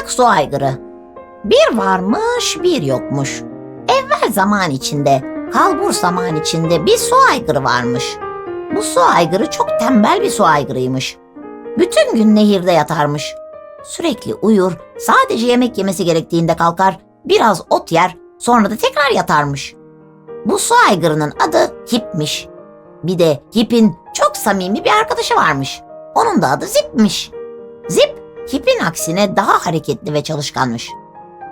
Ancak su aygırı. Bir varmış bir yokmuş. Evvel zaman içinde, kalbur zaman içinde bir su aygırı varmış. Bu su aygırı çok tembel bir su aygırıymış. Bütün gün nehirde yatarmış. Sürekli uyur, sadece yemek yemesi gerektiğinde kalkar, biraz ot yer, sonra da tekrar yatarmış. Bu su aygırının adı Hip'miş. Bir de Hip'in çok samimi bir arkadaşı varmış. Onun da adı Zip'miş. Zip, Hip'in aksine daha hareketli ve çalışkanmış.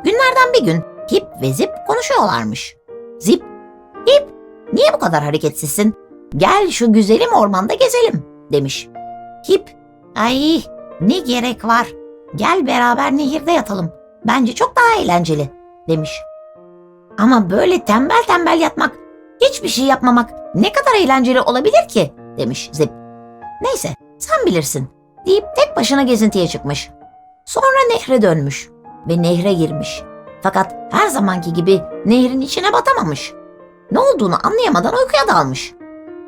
Günlerden bir gün Hip ve Zip konuşuyorlarmış. Zip, Hip, niye bu kadar hareketsizsin? Gel şu güzelim ormanda gezelim, demiş. Hip, ay ne gerek var? Gel beraber nehirde yatalım. Bence çok daha eğlenceli, demiş. Ama böyle tembel tembel yatmak, hiçbir şey yapmamak ne kadar eğlenceli olabilir ki, demiş Zip. Neyse, sen bilirsin, deyip tek başına gezintiye çıkmış. Sonra nehre dönmüş ve nehre girmiş. Fakat her zamanki gibi nehrin içine batamamış. Ne olduğunu anlayamadan uykuya dalmış.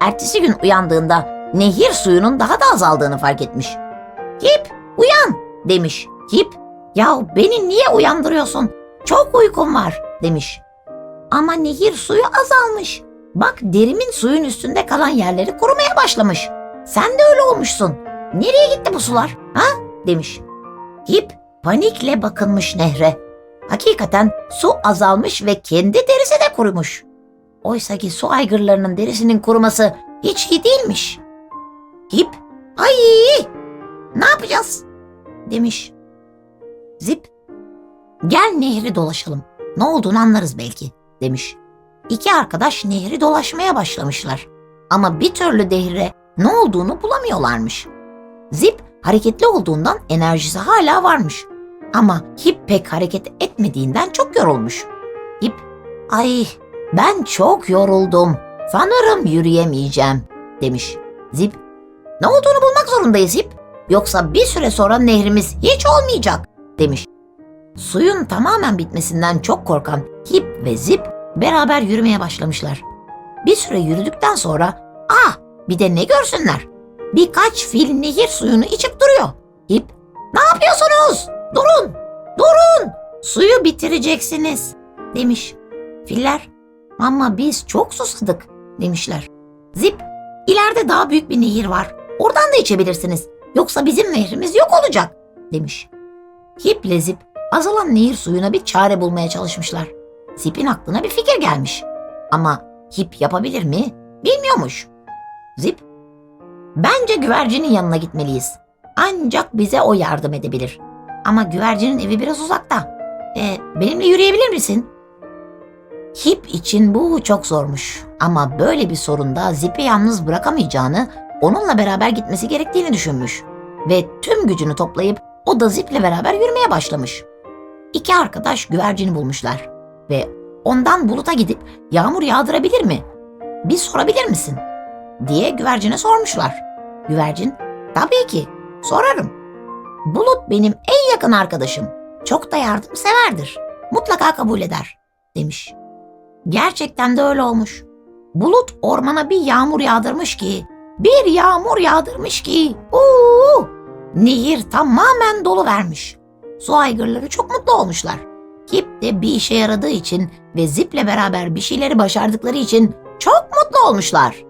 Ertesi gün uyandığında nehir suyunun daha da azaldığını fark etmiş. Hip uyan demiş. Hip ya beni niye uyandırıyorsun? Çok uykum var demiş. Ama nehir suyu azalmış. Bak derimin suyun üstünde kalan yerleri kurumaya başlamış. Sen de öyle olmuşsun. Nereye gitti bu sular? Ha? demiş. Hip panikle bakınmış nehre. Hakikaten su azalmış ve kendi derisi de kurumuş. Oysa ki su aygırlarının derisinin kuruması hiç iyi değilmiş. Hip, ay ne yapacağız? demiş. Zip, gel nehri dolaşalım. Ne olduğunu anlarız belki demiş. İki arkadaş nehri dolaşmaya başlamışlar. Ama bir türlü nehre ne olduğunu bulamıyorlarmış. Zip hareketli olduğundan enerjisi hala varmış. Ama Hip pek hareket etmediğinden çok yorulmuş. Hip, ay ben çok yoruldum. Sanırım yürüyemeyeceğim demiş. Zip, ne olduğunu bulmak zorundayız Zip. Yoksa bir süre sonra nehrimiz hiç olmayacak demiş. Suyun tamamen bitmesinden çok korkan Hip ve Zip beraber yürümeye başlamışlar. Bir süre yürüdükten sonra ah bir de ne görsünler? Birkaç fil nehir suyunu içip duruyor. Hip ne yapıyorsunuz? Durun durun suyu bitireceksiniz demiş. Filler ama biz çok susadık demişler. Zip ileride daha büyük bir nehir var. Oradan da içebilirsiniz. Yoksa bizim nehrimiz yok olacak demiş. Hip ile Zip azalan nehir suyuna bir çare bulmaya çalışmışlar. Zip'in aklına bir fikir gelmiş. Ama Hip yapabilir mi? Bilmiyormuş. Zip, bence güvercinin yanına gitmeliyiz. Ancak bize o yardım edebilir. Ama güvercinin evi biraz uzakta. E, benimle yürüyebilir misin? Hip için bu çok zormuş. Ama böyle bir sorunda Zip'i yalnız bırakamayacağını, onunla beraber gitmesi gerektiğini düşünmüş. Ve tüm gücünü toplayıp o da Zip'le beraber yürümeye başlamış. İki arkadaş güvercini bulmuşlar ve ondan buluta gidip yağmur yağdırabilir mi? Bir sorabilir misin? Diye güvercine sormuşlar. Güvercin, tabii ki, sorarım. Bulut benim en yakın arkadaşım. Çok da yardımseverdir. Mutlaka kabul eder, demiş. Gerçekten de öyle olmuş. Bulut ormana bir yağmur yağdırmış ki, bir yağmur yağdırmış ki, uuu, nehir tamamen dolu vermiş. Su aygırları çok mutlu olmuşlar. Kip de bir işe yaradığı için ve Zip'le beraber bir şeyleri başardıkları için çok mutlu olmuşlar.